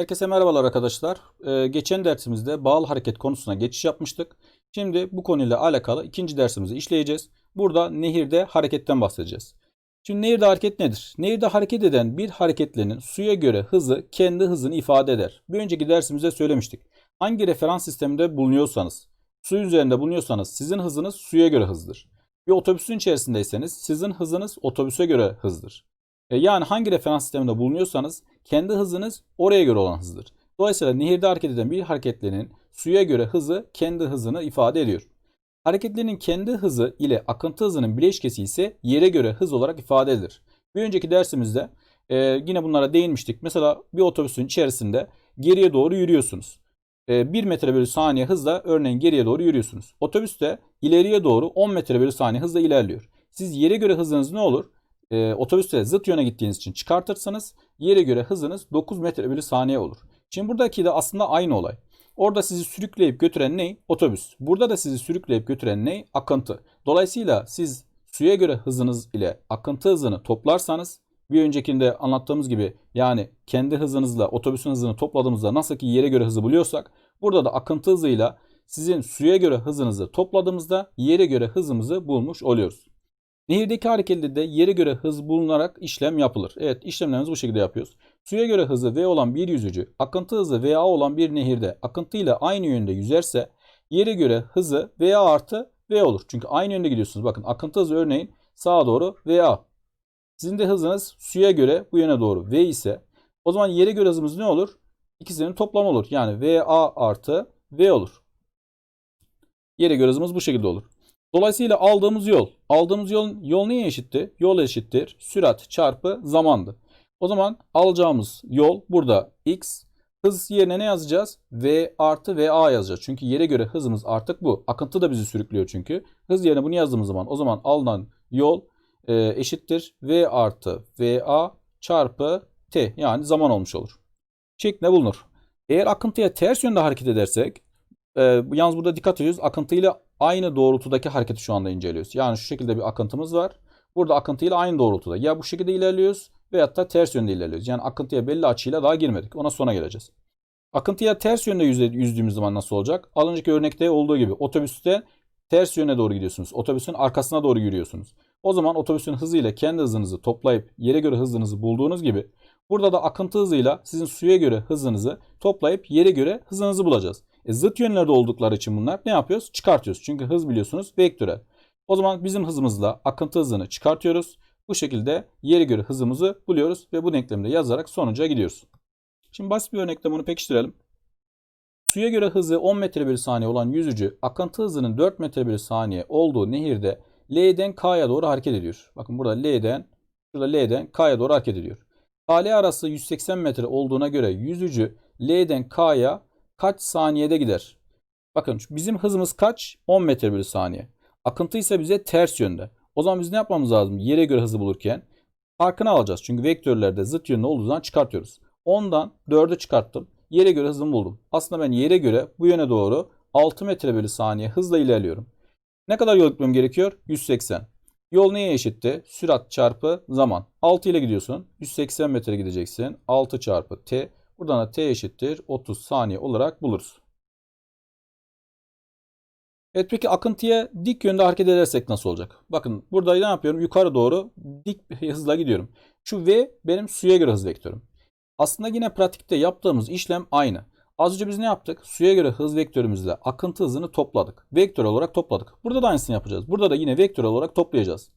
Herkese merhabalar arkadaşlar. Ee, geçen dersimizde bağlı hareket konusuna geçiş yapmıştık. Şimdi bu konuyla alakalı ikinci dersimizi işleyeceğiz. Burada nehirde hareketten bahsedeceğiz. Şimdi nehirde hareket nedir? Nehirde hareket eden bir hareketlerin suya göre hızı kendi hızını ifade eder. Bir önceki dersimizde söylemiştik. Hangi referans sisteminde bulunuyorsanız, su üzerinde bulunuyorsanız sizin hızınız suya göre hızdır. Bir otobüsün içerisindeyseniz sizin hızınız otobüse göre hızdır. E, Yani hangi referans sisteminde bulunuyorsanız kendi hızınız oraya göre olan hızdır. Dolayısıyla nehirde hareket eden bir hareketlerin suya göre hızı kendi hızını ifade ediyor. Hareketlerin kendi hızı ile akıntı hızının bileşkesi ise yere göre hız olarak ifade edilir. Bir önceki dersimizde e, yine bunlara değinmiştik. Mesela bir otobüsün içerisinde geriye doğru yürüyorsunuz. 1 metre bölü saniye hızla örneğin geriye doğru yürüyorsunuz. Otobüs de ileriye doğru 10 metre bölü saniye hızla ilerliyor. Siz yere göre hızınız ne olur? E, otobüste zıt yöne gittiğiniz için çıkartırsanız yere göre hızınız 9 metre bölü saniye olur. Şimdi buradaki de aslında aynı olay. Orada sizi sürükleyip götüren ne? Otobüs. Burada da sizi sürükleyip götüren ne? Akıntı. Dolayısıyla siz suya göre hızınız ile akıntı hızını toplarsanız bir öncekinde anlattığımız gibi yani kendi hızınızla otobüsün hızını topladığımızda nasıl ki yere göre hızı buluyorsak burada da akıntı hızıyla sizin suya göre hızınızı topladığımızda yere göre hızımızı bulmuş oluyoruz. Nehirdeki harekette de yere göre hız bulunarak işlem yapılır. Evet işlemlerimizi bu şekilde yapıyoruz. Suya göre hızı V olan bir yüzücü akıntı hızı VA olan bir nehirde akıntı ile aynı yönde yüzerse yere göre hızı VA artı V olur. Çünkü aynı yönde gidiyorsunuz. Bakın akıntı hızı örneğin sağa doğru VA. Sizin de hızınız suya göre bu yöne doğru V ise o zaman yere göre hızımız ne olur? İkisinin toplamı olur. Yani VA artı V olur. Yere göre hızımız bu şekilde olur. Dolayısıyla aldığımız yol, aldığımız yol, yol neye eşitti? Yol eşittir sürat çarpı zamandı. O zaman alacağımız yol burada x, hız yerine ne yazacağız? v artı va yazacağız. Çünkü yere göre hızımız artık bu. Akıntı da bizi sürüklüyor çünkü. Hız yerine bunu yazdığımız zaman o zaman alınan yol e, eşittir v artı va çarpı t yani zaman olmuş olur. Şeklinde bulunur. Eğer akıntıya ters yönde hareket edersek e, yalnız burada dikkat ediyoruz. Akıntıyla aynı doğrultudaki hareketi şu anda inceliyoruz. Yani şu şekilde bir akıntımız var. Burada akıntıyla aynı doğrultuda. Ya bu şekilde ilerliyoruz veyahut da ters yönde ilerliyoruz. Yani akıntıya belli açıyla daha girmedik. Ona sonra geleceğiz. Akıntıya ters yönde yüzdüğümüz zaman nasıl olacak? Az önceki örnekte olduğu gibi otobüste ters yöne doğru gidiyorsunuz. Otobüsün arkasına doğru yürüyorsunuz. O zaman otobüsün hızıyla kendi hızınızı toplayıp yere göre hızınızı bulduğunuz gibi burada da akıntı hızıyla sizin suya göre hızınızı toplayıp yere göre hızınızı bulacağız. E, zıt yönlerde oldukları için bunlar ne yapıyoruz? Çıkartıyoruz. Çünkü hız biliyorsunuz vektörel. O zaman bizim hızımızla akıntı hızını çıkartıyoruz. Bu şekilde yere göre hızımızı buluyoruz ve bu denklemde yazarak sonuca gidiyoruz. Şimdi basit bir örnekle bunu pekiştirelim. Suya göre hızı 10 metre bölü saniye olan yüzücü akıntı hızının 4 metre bölü saniye olduğu nehirde L'den K'ya doğru hareket ediyor. Bakın burada L'den şurada L'den K'ya doğru hareket ediyor. KL arası 180 metre olduğuna göre yüzücü L'den K'ya kaç saniyede gider? Bakın bizim hızımız kaç? 10 metre bölü saniye. Akıntı ise bize ters yönde. O zaman biz ne yapmamız lazım? Yere göre hızı bulurken farkını alacağız. Çünkü vektörlerde zıt yönlü olduğu zaman çıkartıyoruz. 10'dan 4'ü çıkarttım. Yere göre hızımı buldum. Aslında ben yere göre bu yöne doğru 6 metre bölü saniye hızla ilerliyorum. Ne kadar yol gitmem gerekiyor? 180. Yol neye eşitti? Sürat çarpı zaman. 6 ile gidiyorsun. 180 metre gideceksin. 6 çarpı t. Buradan da t eşittir 30 saniye olarak buluruz. Evet peki akıntıya dik yönde hareket edersek nasıl olacak? Bakın burada ne yapıyorum? Yukarı doğru dik bir hızla gidiyorum. Şu v benim suya göre hız vektörüm. Aslında yine pratikte yaptığımız işlem aynı. Az önce biz ne yaptık? Suya göre hız vektörümüzle akıntı hızını topladık. Vektör olarak topladık. Burada da aynısını yapacağız. Burada da yine vektör olarak toplayacağız.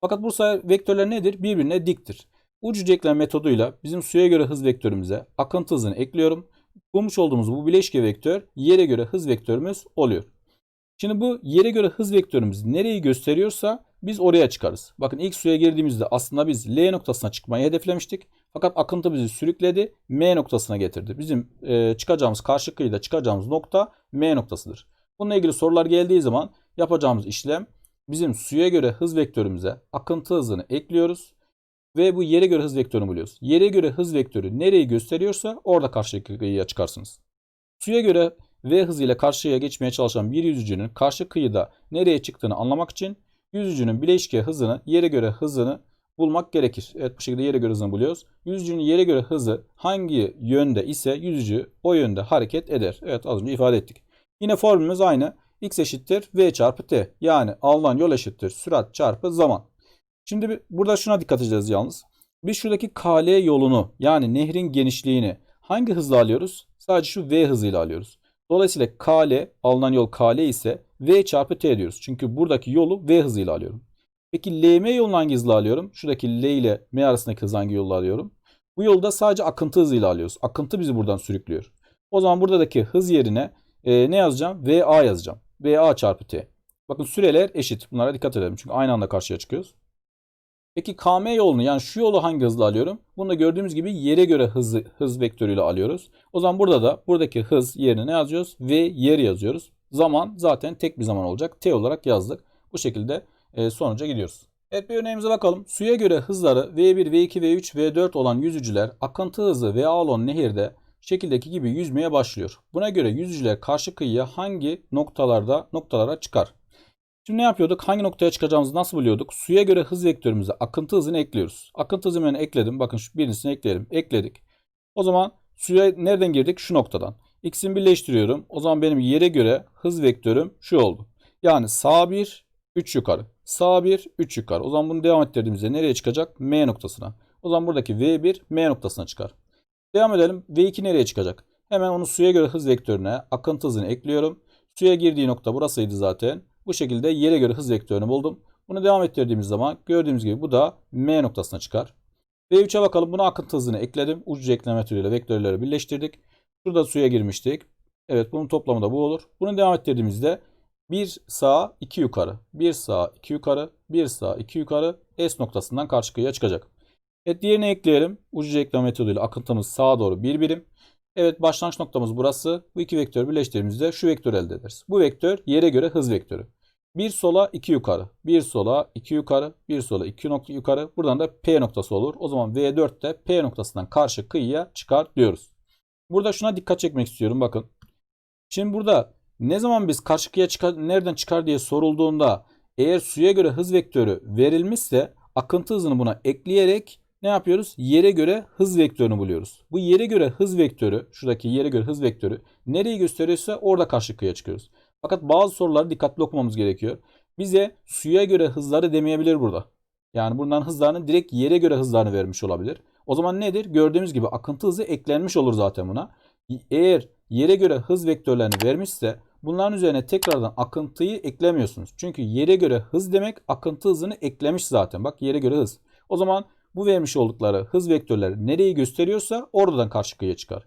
Fakat bu sefer vektörler nedir? Birbirine diktir. Ucucu eklem metoduyla bizim suya göre hız vektörümüze akıntı hızını ekliyorum. Bulmuş olduğumuz bu bileşke vektör yere göre hız vektörümüz oluyor. Şimdi bu yere göre hız vektörümüz nereyi gösteriyorsa biz oraya çıkarız. Bakın ilk suya girdiğimizde aslında biz L noktasına çıkmayı hedeflemiştik. Fakat akıntı bizi sürükledi. M noktasına getirdi. Bizim e, çıkacağımız karşı kıyıda çıkacağımız nokta M noktasıdır. Bununla ilgili sorular geldiği zaman yapacağımız işlem bizim suya göre hız vektörümüze akıntı hızını ekliyoruz. Ve bu yere göre hız vektörünü buluyoruz. Yere göre hız vektörü nereyi gösteriyorsa orada karşı kıyıya çıkarsınız. Suya göre V hızıyla karşıya geçmeye çalışan bir yüzücünün karşı kıyıda nereye çıktığını anlamak için yüzücünün bileşke hızını yere göre hızını bulmak gerekir. Evet bu şekilde yere göre hızını buluyoruz. Yüzücünün yere göre hızı hangi yönde ise yüzücü o yönde hareket eder. Evet az önce ifade ettik. Yine formülümüz aynı. X eşittir V çarpı T. Yani alınan yol eşittir sürat çarpı zaman. Şimdi bir, burada şuna dikkat edeceğiz yalnız. Biz şuradaki KL yolunu yani nehrin genişliğini hangi hızla alıyoruz? Sadece şu V hızıyla alıyoruz. Dolayısıyla KL alınan yol KL ise V çarpı T diyoruz. Çünkü buradaki yolu V hızıyla alıyorum. Peki LM yolunu hangi hızla alıyorum? Şuradaki L ile M arasındaki hız hangi yolla alıyorum? Bu yolda sadece akıntı hızıyla alıyoruz. Akıntı bizi buradan sürüklüyor. O zaman buradaki hız yerine e, ne yazacağım? VA yazacağım. VA çarpı T. Bakın süreler eşit. Bunlara dikkat edelim. Çünkü aynı anda karşıya çıkıyoruz. Peki KM yolunu yani şu yolu hangi hızla alıyorum? Bunu da gördüğümüz gibi yere göre hız, hız vektörüyle alıyoruz. O zaman burada da buradaki hız yerine ne yazıyoruz? V yer yazıyoruz. Zaman zaten tek bir zaman olacak. T olarak yazdık. Bu şekilde e, sonuca gidiyoruz. Evet bir örneğimize bakalım. Suya göre hızları V1, V2, V3, V4 olan yüzücüler akıntı hızı V olan nehirde şekildeki gibi yüzmeye başlıyor. Buna göre yüzücüler karşı kıyıya hangi noktalarda noktalara çıkar? Şimdi ne yapıyorduk? Hangi noktaya çıkacağımızı nasıl buluyorduk? Suya göre hız vektörümüze akıntı hızını ekliyoruz. Akıntı hızını ekledim. Bakın şu birincisini ekleyelim. Ekledik. O zaman suya nereden girdik? Şu noktadan. X'ini birleştiriyorum. O zaman benim yere göre hız vektörüm şu oldu. Yani sağ 1, 3 yukarı. Sağ 1, 3 yukarı. O zaman bunu devam ettirdiğimizde nereye çıkacak? M noktasına. O zaman buradaki V1 M noktasına çıkar. Devam edelim. V2 nereye çıkacak? Hemen onu suya göre hız vektörüne akıntı hızını ekliyorum. Suya girdiği nokta burasıydı zaten. Bu şekilde yere göre hız vektörünü buldum. Bunu devam ettirdiğimiz zaman gördüğümüz gibi bu da M noktasına çıkar. V3'e bakalım. Buna akıntı hızını ekledim. Uçcu ekleme türüyle vektörleri birleştirdik. Şurada suya girmiştik. Evet bunun toplamı da bu olur. Bunu devam ettirdiğimizde 1 sağ 2 yukarı. 1 sağ 2 yukarı. 1 sağ 2 yukarı. S noktasından karşı kıyıya çıkacak. Evet diğerini ekleyelim. Uçcu ekleme metoduyla akıntımız sağa doğru bir birim. Evet başlangıç noktamız burası. Bu iki vektörü birleştirdiğimizde şu vektör elde ederiz. Bu vektör yere göre hız vektörü. Bir sola iki yukarı. Bir sola iki yukarı. Bir sola iki nokta yukarı. Buradan da P noktası olur. O zaman V4 de P noktasından karşı kıyıya çıkar diyoruz. Burada şuna dikkat çekmek istiyorum. Bakın. Şimdi burada ne zaman biz karşı kıyıya çıkar, nereden çıkar diye sorulduğunda eğer suya göre hız vektörü verilmişse akıntı hızını buna ekleyerek ne yapıyoruz? Yere göre hız vektörünü buluyoruz. Bu yere göre hız vektörü, şuradaki yere göre hız vektörü nereyi gösteriyorsa orada karşı kıyıya çıkıyoruz. Fakat bazı soruları dikkatli okumamız gerekiyor. Bize suya göre hızları demeyebilir burada. Yani bunların hızlarını direkt yere göre hızlarını vermiş olabilir. O zaman nedir? Gördüğümüz gibi akıntı hızı eklenmiş olur zaten buna. Eğer yere göre hız vektörlerini vermişse bunların üzerine tekrardan akıntıyı eklemiyorsunuz. Çünkü yere göre hız demek akıntı hızını eklemiş zaten. Bak yere göre hız. O zaman bu vermiş oldukları hız vektörleri nereyi gösteriyorsa oradan karşı kıyıya çıkar.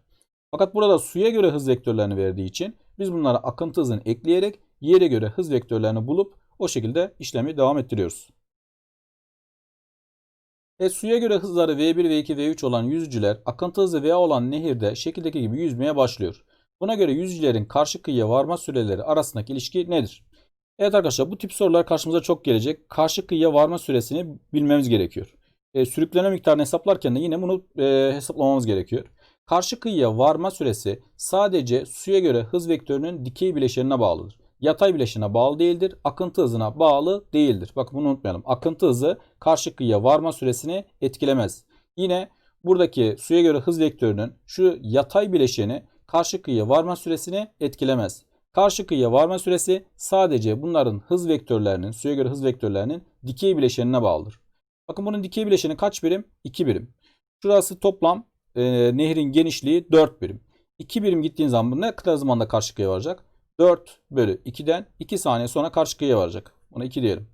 Fakat burada suya göre hız vektörlerini verdiği için biz bunlara akıntı hızını ekleyerek yere göre hız vektörlerini bulup o şekilde işlemi devam ettiriyoruz. E, suya göre hızları V1, V2, V3 olan yüzücüler akıntı hızı V olan nehirde şekildeki gibi yüzmeye başlıyor. Buna göre yüzücülerin karşı kıyıya varma süreleri arasındaki ilişki nedir? Evet arkadaşlar bu tip sorular karşımıza çok gelecek. Karşı kıyıya varma süresini bilmemiz gerekiyor. E, sürükleme miktarını hesaplarken de yine bunu e, hesaplamamız gerekiyor. Karşı kıyıya varma süresi sadece suya göre hız vektörünün dikey bileşenine bağlıdır. Yatay bileşene bağlı değildir. Akıntı hızına bağlı değildir. Bakın bunu unutmayalım. Akıntı hızı karşı kıyıya varma süresini etkilemez. Yine buradaki suya göre hız vektörünün şu yatay bileşeni karşı kıyıya varma süresini etkilemez. Karşı kıyıya varma süresi sadece bunların hız vektörlerinin, suya göre hız vektörlerinin dikey bileşenine bağlıdır. Bakın bunun dikey bileşeni kaç birim? 2 birim. Şurası toplam e, nehrin genişliği 4 birim. 2 birim gittiğin zaman ne kadar zamanda karşı kıyıya varacak? 4 bölü 2'den 2 saniye sonra karşı kıyıya varacak. Buna 2 diyelim.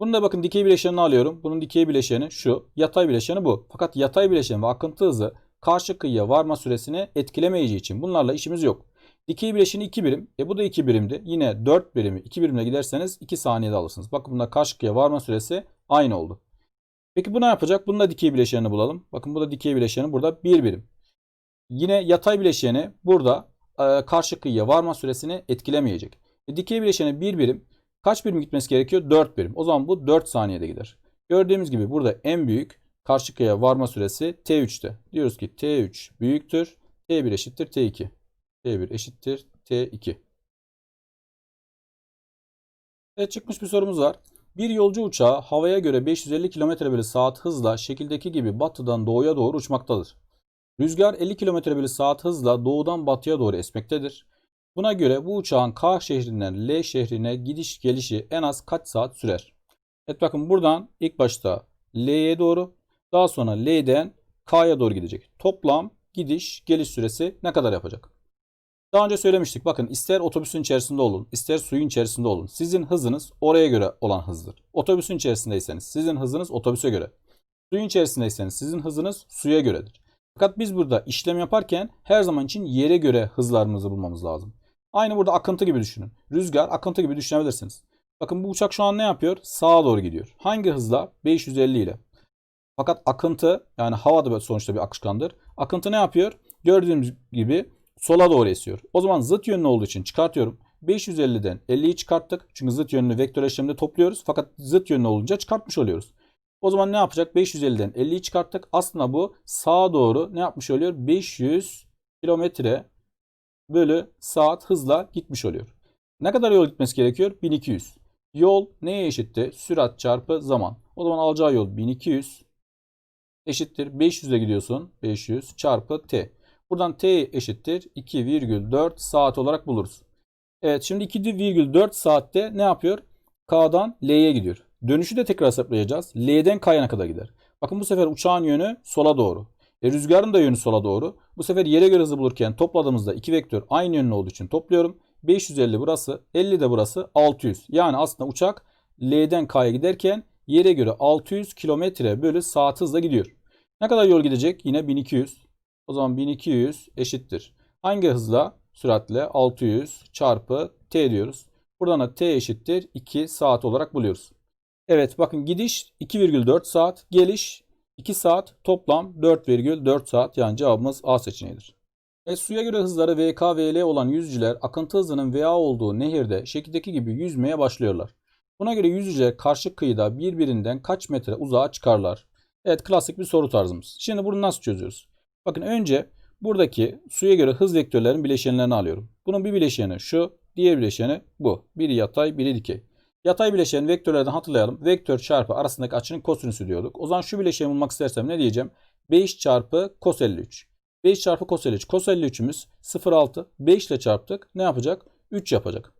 Bunu da bakın dikey bileşenini alıyorum. Bunun dikey bileşeni şu. Yatay bileşeni bu. Fakat yatay bileşen ve akıntı hızı karşı kıyıya varma süresini etkilemeyeceği için bunlarla işimiz yok. Dikey bileşeni 2 birim. E bu da 2 birimdi. Yine 4 birimi 2 birimle giderseniz 2 saniyede alırsınız. Bakın bunda karşı kıyıya varma süresi aynı oldu. Peki bu ne yapacak? Bunun da dikey bileşenini bulalım. Bakın bu da dikey bileşeni burada 1 birim. Yine yatay bileşeni burada e, karşı kıyıya varma süresini etkilemeyecek. E, dikey bileşeni 1 birim. Kaç birim gitmesi gerekiyor? 4 birim. O zaman bu 4 saniyede gider. Gördüğümüz gibi burada en büyük karşı kıyıya varma süresi T3'te. Diyoruz ki T3 büyüktür. T1 eşittir T2. T1 eşittir T2. Evet çıkmış bir sorumuz var. Bir yolcu uçağı havaya göre 550 km bölü saat hızla şekildeki gibi batıdan doğuya doğru uçmaktadır. Rüzgar 50 km bölü saat hızla doğudan batıya doğru esmektedir. Buna göre bu uçağın K şehrinden L şehrine gidiş gelişi en az kaç saat sürer? Evet bakın buradan ilk başta L'ye doğru daha sonra L'den K'ya doğru gidecek. Toplam gidiş geliş süresi ne kadar yapacak? Daha önce söylemiştik. Bakın ister otobüsün içerisinde olun, ister suyun içerisinde olun. Sizin hızınız oraya göre olan hızdır. Otobüsün içerisindeyseniz sizin hızınız otobüse göre. Suyun içerisindeyseniz sizin hızınız suya göredir. Fakat biz burada işlem yaparken her zaman için yere göre hızlarımızı bulmamız lazım. Aynı burada akıntı gibi düşünün. Rüzgar akıntı gibi düşünebilirsiniz. Bakın bu uçak şu an ne yapıyor? Sağa doğru gidiyor. Hangi hızla? 550 ile. Fakat akıntı yani hava da sonuçta bir akışkandır. Akıntı ne yapıyor? Gördüğümüz gibi sola doğru esiyor. O zaman zıt yönlü olduğu için çıkartıyorum. 550'den 50'yi çıkarttık. Çünkü zıt yönlü vektör işleminde topluyoruz. Fakat zıt yönlü olunca çıkartmış oluyoruz. O zaman ne yapacak? 550'den 50'yi çıkarttık. Aslında bu sağa doğru ne yapmış oluyor? 500 kilometre bölü saat hızla gitmiş oluyor. Ne kadar yol gitmesi gerekiyor? 1200. Yol neye eşitti? Sürat çarpı zaman. O zaman alacağı yol 1200 eşittir. 500 ile gidiyorsun. 500 çarpı t. Buradan t eşittir 2,4 saat olarak buluruz. Evet şimdi 2,4 saatte ne yapıyor? K'dan L'ye gidiyor. Dönüşü de tekrar hesaplayacağız. L'den K'ya kadar gider. Bakın bu sefer uçağın yönü sola doğru. E, rüzgarın da yönü sola doğru. Bu sefer yere göre hızı bulurken topladığımızda iki vektör aynı yönlü olduğu için topluyorum. 550 burası, 50 de burası 600. Yani aslında uçak L'den K'ya giderken yere göre 600 kilometre bölü saat hızla gidiyor. Ne kadar yol gidecek? Yine 1200. O zaman 1200 eşittir. Hangi hızla? Süratle 600 çarpı t diyoruz. Buradan da t eşittir 2 saat olarak buluyoruz. Evet bakın gidiş 2,4 saat, geliş 2 saat, toplam 4,4 saat yani cevabımız A seçeneğidir. E, suya göre hızları VK, VL olan yüzücüler akıntı hızının VA olduğu nehirde şekildeki gibi yüzmeye başlıyorlar. Buna göre yüzücüler karşı kıyıda birbirinden kaç metre uzağa çıkarlar? Evet klasik bir soru tarzımız. Şimdi bunu nasıl çözüyoruz? Bakın önce buradaki suya göre hız vektörlerin bileşenlerini alıyorum. Bunun bir bileşeni şu, diğer bileşeni bu. Biri yatay, biri dikey. Yatay bileşen vektörlerden hatırlayalım. Vektör çarpı arasındaki açının kosinüsü diyorduk. O zaman şu bileşeni bulmak istersem ne diyeceğim? 5 çarpı cos 53. 5 çarpı cos 53. Cos 53'ümüz 0,6. 5 ile çarptık. Ne yapacak? 3 yapacak.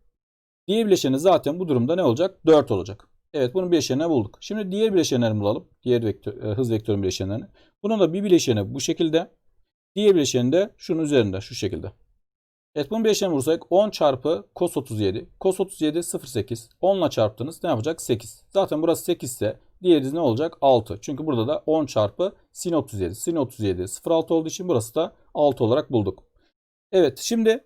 Diğer bileşeni zaten bu durumda ne olacak? 4 olacak. Evet bunun bileşenini bulduk. Şimdi diğer bileşenlerini bulalım. Diğer vektör, e, hız vektörün bileşenlerini. Bunun da bir bileşeni bu şekilde. Diğer bileşeni de şunun üzerinde şu şekilde. Evet bunun bileşeni vursak 10 çarpı cos 37. Cos 37 0,8. 10 ile çarptınız ne yapacak? 8. Zaten burası 8 ise diğeri ne olacak? 6. Çünkü burada da 10 çarpı sin 37. Sin 37 0,6 olduğu için burası da 6 olarak bulduk. Evet şimdi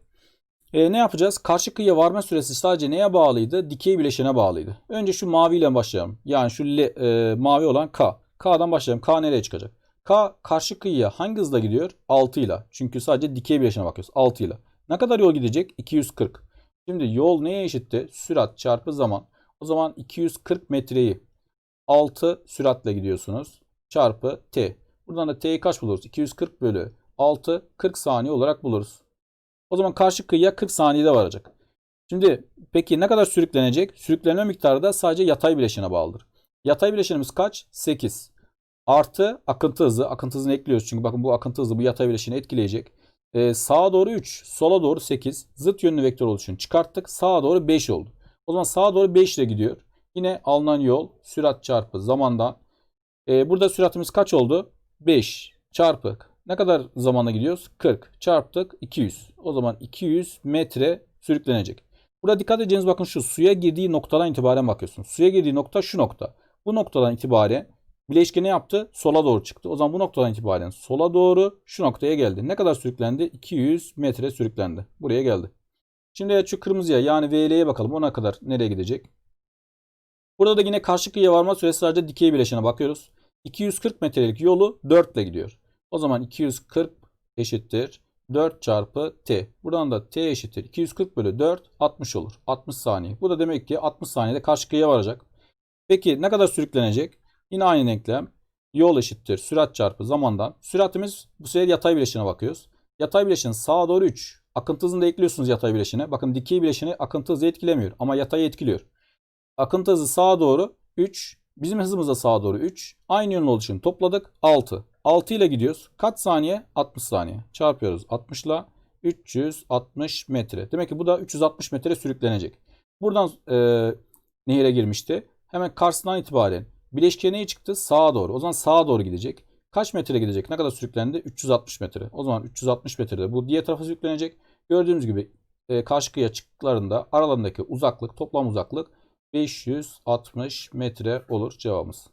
e, ne yapacağız? Karşı kıyıya varma süresi sadece neye bağlıydı? Dikey bileşene bağlıydı. Önce şu maviyle başlayalım. Yani şu le, e, mavi olan K. K'dan başlayalım. K nereye çıkacak? K karşı kıyıya hangi hızla gidiyor? 6 ile. Çünkü sadece dikey bileşene bakıyoruz. 6 ile. Ne kadar yol gidecek? 240. Şimdi yol neye eşitti? Sürat çarpı zaman. O zaman 240 metreyi 6 süratle gidiyorsunuz. Çarpı t. Buradan da t'yi kaç buluruz? 240 bölü 6 40 saniye olarak buluruz. O zaman karşı kıyıya 40 saniyede varacak. Şimdi peki ne kadar sürüklenecek? Sürüklenme miktarı da sadece yatay bileşene bağlıdır. Yatay bileşenimiz kaç? 8. Artı akıntı hızı. Akıntı hızını ekliyoruz çünkü bakın bu akıntı hızı bu yatay bileşeni etkileyecek. Ee, sağa doğru 3, sola doğru 8. Zıt yönlü vektör oluşun çıkarttık. Sağa doğru 5 oldu. O zaman sağa doğru 5 ile gidiyor. Yine alınan yol sürat çarpı zamandan. Ee, burada süratimiz kaç oldu? 5 çarpı ne kadar zamanda gidiyoruz? 40 çarptık 200. O zaman 200 metre sürüklenecek. Burada dikkat edeceğiniz bakın şu suya girdiği noktadan itibaren bakıyorsunuz. Suya girdiği nokta şu nokta. Bu noktadan itibaren bileşke ne yaptı? Sola doğru çıktı. O zaman bu noktadan itibaren sola doğru şu noktaya geldi. Ne kadar sürüklendi? 200 metre sürüklendi. Buraya geldi. Şimdi şu kırmızıya yani VL'ye bakalım. Ona kadar nereye gidecek? Burada da yine karşı kıyıya varma süresi sadece dikey bileşene bakıyoruz. 240 metrelik yolu 4 ile gidiyor. O zaman 240 eşittir 4 çarpı t. Buradan da t eşittir 240 bölü 4 60 olur. 60 saniye. Bu da demek ki 60 saniyede karşı kıyıya varacak. Peki ne kadar sürüklenecek? Yine aynı denklem. Yol eşittir sürat çarpı zamandan. Süratimiz bu sefer yatay bileşine bakıyoruz. Yatay bileşin sağa doğru 3. Akıntı hızını da ekliyorsunuz yatay bileşine. Bakın dikey bileşini akıntı hızı etkilemiyor ama yatayı etkiliyor. Akıntı hızı sağa doğru 3. Bizim hızımız da sağa doğru 3. Aynı yönlü olduğu için topladık. 6. 6 ile gidiyoruz. Kaç saniye? 60 saniye. Çarpıyoruz 60 ile 360 metre. Demek ki bu da 360 metre sürüklenecek. Buradan e, nehire girmişti. Hemen karşısından itibaren bileşke neyi çıktı? Sağa doğru. O zaman sağa doğru gidecek. Kaç metre gidecek? Ne kadar sürüklendi? 360 metre. O zaman 360 metrede bu diğer tarafa sürüklenecek. Gördüğünüz gibi e, karşı kıyıya çıktıklarında aralarındaki uzaklık, toplam uzaklık 560 metre olur cevabımız.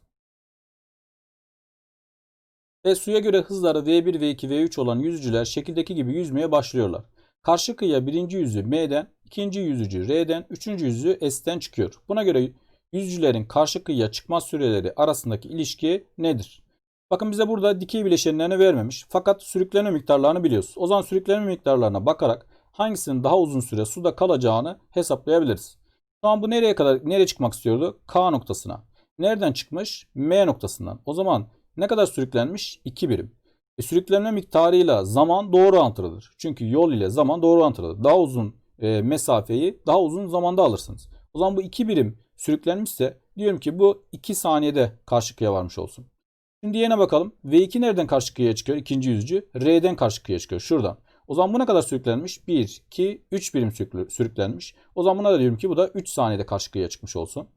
Ve suya göre hızları V1, V2, V3 olan yüzücüler şekildeki gibi yüzmeye başlıyorlar. Karşı kıyıya birinci yüzü M'den, ikinci yüzücü R'den, üçüncü yüzü S'ten çıkıyor. Buna göre yüzücülerin karşı kıyıya çıkma süreleri arasındaki ilişki nedir? Bakın bize burada dikey bileşenlerini vermemiş. Fakat sürüklenme miktarlarını biliyoruz. O zaman sürüklenme miktarlarına bakarak hangisinin daha uzun süre suda kalacağını hesaplayabiliriz. Şu an bu nereye kadar nereye çıkmak istiyordu? K noktasına. Nereden çıkmış? M noktasından. O zaman ne kadar sürüklenmiş? 2 birim. E, sürüklenme miktarıyla zaman doğru orantılıdır. Çünkü yol ile zaman doğru orantılıdır. Daha uzun e, mesafeyi daha uzun zamanda alırsınız. O zaman bu 2 birim sürüklenmişse diyorum ki bu 2 saniyede karşı kıyıya varmış olsun. Şimdi diğerine bakalım. V2 nereden karşı kıyıya çıkıyor? İkinci yüzücü. R'den karşı kıyıya çıkıyor. Şuradan. O zaman bu ne kadar sürüklenmiş? 1, 2, 3 birim sürükle- sürüklenmiş. O zaman buna da diyorum ki bu da 3 saniyede karşı kıyıya çıkmış olsun.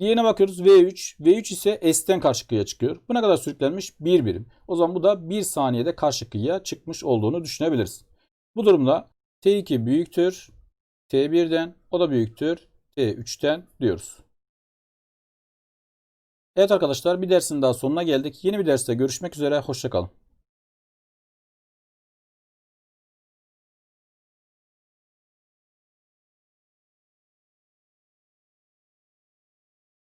Diğerine bakıyoruz V3. V3 ise S'ten karşı kıyıya çıkıyor. Bu ne kadar sürüklenmiş? 1 birim. O zaman bu da 1 saniyede karşı kıyıya çıkmış olduğunu düşünebiliriz. Bu durumda T2 büyüktür. T1'den o da büyüktür. T3'ten diyoruz. Evet arkadaşlar bir dersin daha sonuna geldik. Yeni bir derste görüşmek üzere. Hoşçakalın.